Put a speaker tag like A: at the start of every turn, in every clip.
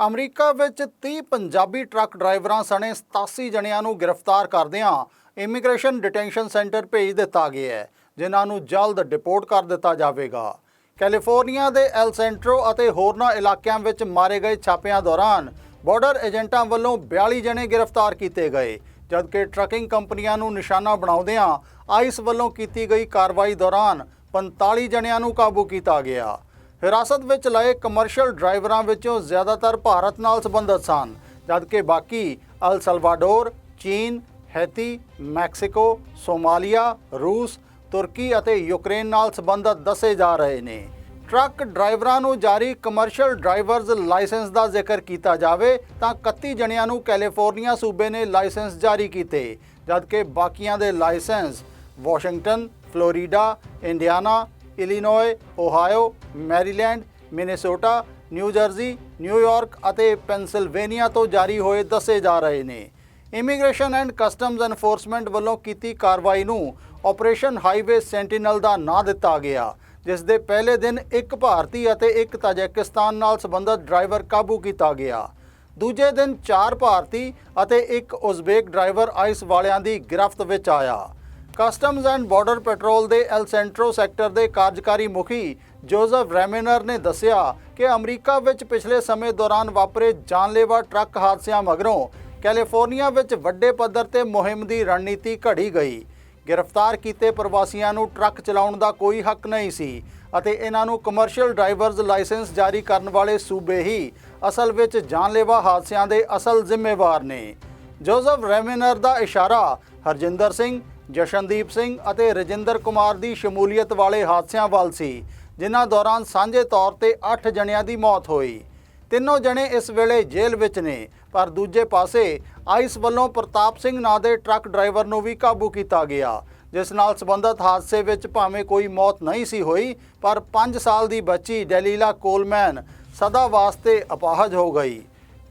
A: America ਵਿੱਚ 30 Punjabi truck ਡਰਾਈਵਰਾਂ ਸਣੇ 87 ਜਣਿਆਂ ਨੂੰ ਗ੍ਰਿਫਤਾਰ ਕਰਦਿਆਂ ਇਮੀਗ੍ਰੇਸ਼ਨ ਡਿਟੈਂਸ਼ਨ ਸੈਂਟਰ ਭੇਜ ਦਿੱਤਾ ਗਿਆ ਹੈ, ਜਿਨ੍ਹਾਂ ਨੂੰ ਜਲਦ ਡਿਪੋਰਟ ਕਰ ਦਿੱਤਾ ਜਾਵੇਗਾ। ਕੈਲੀਫੋਰਨੀਆ ਦੇ ਐਲ ਸੈਂਟਰੋ ਅਤੇ ਹੋਰਨਾਂ ਇਲਾਕਿਆਂ ਵਿੱਚ ਮਾਰੇ ਗਏ ਛਾਪਿਆਂ ਦੌਰਾਨ ਬਾਰਡਰ ਏਜੰਟਾਂ ਵੱਲੋਂ 42 ਜਣੇ ਗ੍ਰਿਫਤਾਰ ਕੀਤੇ ਗਏ, ਜਦਕਿ ਟਰੱਕਿੰਗ ਕੰਪਨੀਆਂ ਨੂੰ ਨਿਸ਼ਾਨਾ ਬਣਾਉਂਦਿਆਂ ਆਈਸ ਵੱਲੋਂ ਕੀਤੀ ਗਈ ਕਾਰਵਾਈ ਦੌਰਾਨ 45 ਜਣਿਆਂ ਨੂੰ ਕਾਬੂ ਕੀਤਾ ਗਿਆ। ਹਿਰਾਸਤ ਵਿੱਚ ਲਏ ਕਮਰਸ਼ੀਅਲ ਡਰਾਈਵਰਾਂ ਵਿੱਚੋਂ ਜ਼ਿਆਦਾਤਰ ਭਾਰਤ ਨਾਲ ਸੰਬੰਧਿਤ ਸਨ, ਜਦਕਿ ਬਾਕੀ ਅਲ ਸਲਵਾਡੋਰ, ਚੀਨ, ਹੈਤੀ, ਮੈਕਸੀਕੋ, ਸੋਮਾਲੀਆ, ਰੂਸ, ਤੁਰਕੀ ਅਤੇ ਯੂਕਰੇਨ ਨਾਲ ਸੰਬੰਧਿਤ ਦੱਸੇ ਜਾ ਰਹੇ ਨੇ। ਟਰੱਕ ਡਰਾਈਵਰਾਂ ਨੂੰ ਜਾਰੀ ਕਮਰਸ਼ੀਅਲ ਡਰਾਈਵਰਜ਼ ਲਾਇਸੈਂਸ ਦਾ ਜ਼ਿਕਰ ਕੀਤਾ ਜਾਵੇ, ਤਾਂ 31 ਜਣਿਆਂ ਨੂੰ ਕੈਲੀਫੋਰਨੀਆ ਸੂਬੇ ਨੇ ਲਾਇਸੈਂਸ ਜਾਰੀ ਕੀਤੇ, ਜਦਕਿ ਬਾਕੀਆਂ ਦੇ license Washington, Florida, Indiana Illinois, Ohio, Maryland, Minnesota, New Jersey New York ਅਤੇ ਪੈਨਸਿਲਵੇਨੀਆ ਤੋਂ ਜਾਰੀ ਹੋਏ ਦੱਸੇ ਜਾ ਰਹੇ ਨੇ। ਇਮੀਗ੍ਰੇਸ਼ਨ ਐਂਡ ਕਸਟਮਜ਼ ਐਨਫੋਰਸਮੈਂਟ ਵੱਲੋਂ ਕੀਤੀ ਕਾਰਵਾਈ ਨੂੰ ਆਪਰੇਸ਼ਨ ਹਾਈਵੇ ਸੈਂਟੀਨਲ ਦਾ ਨਾਂ ਦਿੱਤਾ ਗਿਆ, ਜਿਸ ਦੇ ਪਹਿਲੇ ਦਿਨ ਇੱਕ ਭਾਰਤੀ ਅਤੇ ਇੱਕ ਤਾਜਿਕਿਸਤਾਨ ਨਾਲ ਸੰਬੰਧਿਤ ਡਰਾਈਵਰ ਕਾਬੂ ਕੀਤਾ ਗਿਆ। ਦੂਜੇ ਦਿਨ ਚਾਰ ਭਾਰਤੀ ਅਤੇ ਇੱਕ ਉਜ਼ਬੇਕ ਡਰਾਈਵਰ ਆਈਸ ਵਾਲਿਆਂ ਦੀ ਗ੍ਰਿਫਤ ਵਿੱਚ ਆਇਆ। ਕਸਟਮਜ਼ ਐਂਡ ਬਾਰਡਰ ਪੈਟਰੋਲ ਦੇ ਐਲ ਸੈਂਟਰੋ ਸੈਕਟਰ ਦੇ ਕਾਰਜਕਾਰੀ ਮੁਖੀ ਜੋਜ਼ਫ ਰੈਮੇਨਰ ਨੇ ਦੱਸਿਆ ਕਿ ਅਮਰੀਕਾ ਵਿੱਚ ਪਿਛਲੇ ਸਮੇਂ ਦੌਰਾਨ ਵਾਪਰੇ ਜਾਨਲੇਵਾ ਟਰੱਕ ਹਾਦਸਿਆਂ ਮਗਰੋਂ ਕੈਲੀਫੋਰਨੀਆ ਵਿੱਚ ਵੱਡੇ ਪੱਧਰ ਤੇ ਮੁਹਿੰਮ ਦੀ ਰਣਨੀਤੀ ਘੜੀ ਗਈ। ਗ੍ਰਿਫਤਾਰ ਕੀਤੇ ਪ੍ਰਵਾਸੀਆਂ ਨੂੰ ਟਰੱਕ ਚਲਾਉਣ ਦਾ ਕੋਈ ਹੱਕ ਨਹੀਂ ਸੀ ਅਤੇ ਇਹਨਾਂ ਨੂੰ ਕਮਰਸ਼ੀਅਲ ਡਰਾਈਵਰਜ਼ ਲਾਇਸੈਂਸ ਜਾਰੀ ਕਰਨ ਵਾਲੇ ਸੂਬੇ ਹੀ ਅਸਲ ਵਿੱਚ ਜਾਨਲੇਵਾ ਹਾਦਸਿਆਂ ਦੇ ਅਸਲ ਜ਼ਿੰਮੇਵਾਰ ਨੇ। ਜੋਜ਼ਫ ਰੈਮੇਨਰ ਦਾ ਇਸ਼ਾਰਾ ਹਰਜਿੰਦਰ ਸਿੰਘ ਜਸ਼ਨਦੀਪ ਸਿੰਘ ਅਤੇ ਰਜਿੰਦਰ ਕੁਮਾਰ ਦੀ ਸ਼ਮੂਲੀਅਤ ਵਾਲੇ ਹਾਦਸਿਆਂ ਵੱਲ ਸੀ, ਜਿਨ੍ਹਾਂ ਦੌਰਾਨ ਸਾਂਝੇ ਤੌਰ ਤੇ 8 ਜਣਿਆਂ ਦੀ ਮੌਤ ਹੋਈ। ਤਿੰਨੋਂ ਜਣੇ ਇਸ ਵੇਲੇ ਜੇਲ੍ਹ ਵਿੱਚ ਨੇ, ਪਰ ਦੂਜੇ ਪਾਸੇ ਆਈਸ ਵੱਲੋਂ ਪ੍ਰਤਾਪ ਸਿੰਘ ਨਾਂ ਦੇ ਟਰੱਕ ਡਰਾਈਵਰ ਨੂੰ ਵੀ ਕਾਬੂ ਕੀਤਾ ਗਿਆ, ਜਿਸ ਨਾਲ ਸੰਬੰਧਿਤ ਹਾਦਸੇ ਵਿੱਚ ਭਾਵੇਂ ਕੋਈ ਮੌਤ ਨਹੀਂ ਸੀ ਹੋਈ, ਪਰ 5 ਸਾਲ ਦੀ ਬੱਚੀ ਡੈਲੀਲਾ ਕੋਲਮੈਨ ਸਦਾ ਵਾਸਤੇ ਅਪਾਹਜ ਹੋ ਗਈ।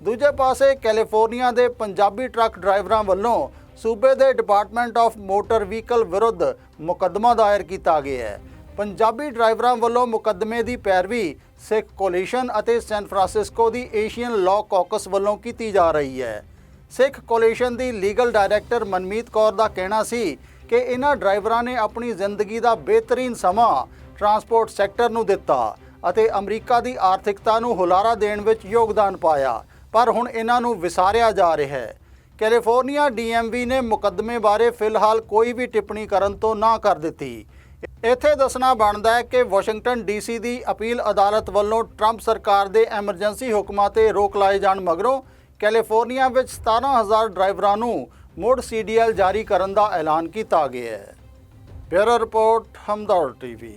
A: ਦੂਜੇ ਪਾਸੇ ਕੈਲੀਫੋਰਨੀਆ ਦੇ ਪੰਜਾਬੀ ਟਰੱਕ ਡਰਾਈਵਰਾਂ ਵੱਲੋਂ ਸੂਬੇ ਦੇ ਡਿਪਾਰਟਮੈਂਟ ਆਫ ਮੋਟਰ ਵਹੀਕਲ ਵਿਰੁੱਧ ਮੁਕੱਦਮਾ ਦਾਇਰ ਕੀਤਾ ਗਿਆ ਹੈ। ਪੰਜਾਬੀ ਡਰਾਈਵਰਾਂ ਵੱਲੋਂ ਮੁਕੱਦਮੇ ਦੀ ਪੈਰਵੀ ਸਿੱਖ ਕੋਲੀਸ਼ਨ ਅਤੇ ਸੈਨ ਫਰਾਂਸਿਸਕੋ ਦੀ ਏਸ਼ੀਅਨ ਲਾਅ ਕਾਕਸ ਵੱਲੋਂ ਕੀਤੀ ਜਾ ਰਹੀ ਹੈ। ਸਿੱਖ ਕੋਲੀਸ਼ਨ ਦੀ ਲੀਗਲ ਡਾਇਰੈਕਟਰ ਮਨਮੀਤ ਕੌਰ ਦਾ ਕਹਿਣਾ ਸੀ ਕਿ ਇਹਨਾਂ ਡਰਾਈਵਰਾਂ ਨੇ ਆਪਣੀ ਜ਼ਿੰਦਗੀ ਦਾ ਬਿਹਤਰੀਨ ਸਮਾਂ ਟਰਾਂਸਪੋਰਟ ਸੈਕਟਰ ਨੂੰ ਦਿੱਤਾ ਅਤੇ ਅਮਰੀਕਾ ਦੀ ਆਰਥਿਕਤਾ ਨੂੰ ਹੁਲਾਰਾ ਦੇਣ ਵਿੱਚ ਯੋਗਦਾਨ ਪਾਇਆ, ਪਰ ਹੁਣ ਇਹਨਾਂ ਨੂੰ ਵਿਸਾਰਿਆ ਜਾ ਰਿਹਾ ਹੈ। ਕੈਲੀਫੋਰਨੀਆ ਡੀਐਮਵੀ ਨੇ ਮੁਕੱਦਮੇ ਬਾਰੇ ਫਿਲਹਾਲ ਕੋਈ ਵੀ ਟਿੱਪਣੀ ਕਰਨ ਤੋਂ ਨਾ ਕਰ ਦਿੱਤੀ। ਇੱਥੇ ਦੱਸਣਾ ਬਣਦਾ ਹੈ ਕਿ ਵਾਸ਼ਿੰਗਟਨ ਡੀਸੀ ਦੀ ਅਪੀਲ ਅਦਾਲਤ ਵੱਲੋਂ ਟਰੰਪ ਸਰਕਾਰ ਦੇ ਐਮਰਜੈਂਸੀ ਹੁਕਮਾਂ ਤੇ ਰੋਕ ਲਾਏ ਜਾਣ ਮਗਰੋਂ ਕੈਲੀਫੋਰਨੀਆ ਵਿੱਚ 17000 ਡਰਾਈਵਰਾਂ ਨੂੰ ਮੁੜ ਸੀਡੀਐਲ ਜਾਰੀ ਕਰਨ ਦਾ ਐਲਾਨ ਕੀਤਾ ਗਿਆ ਹੈ। Bureau report Hamdard TV.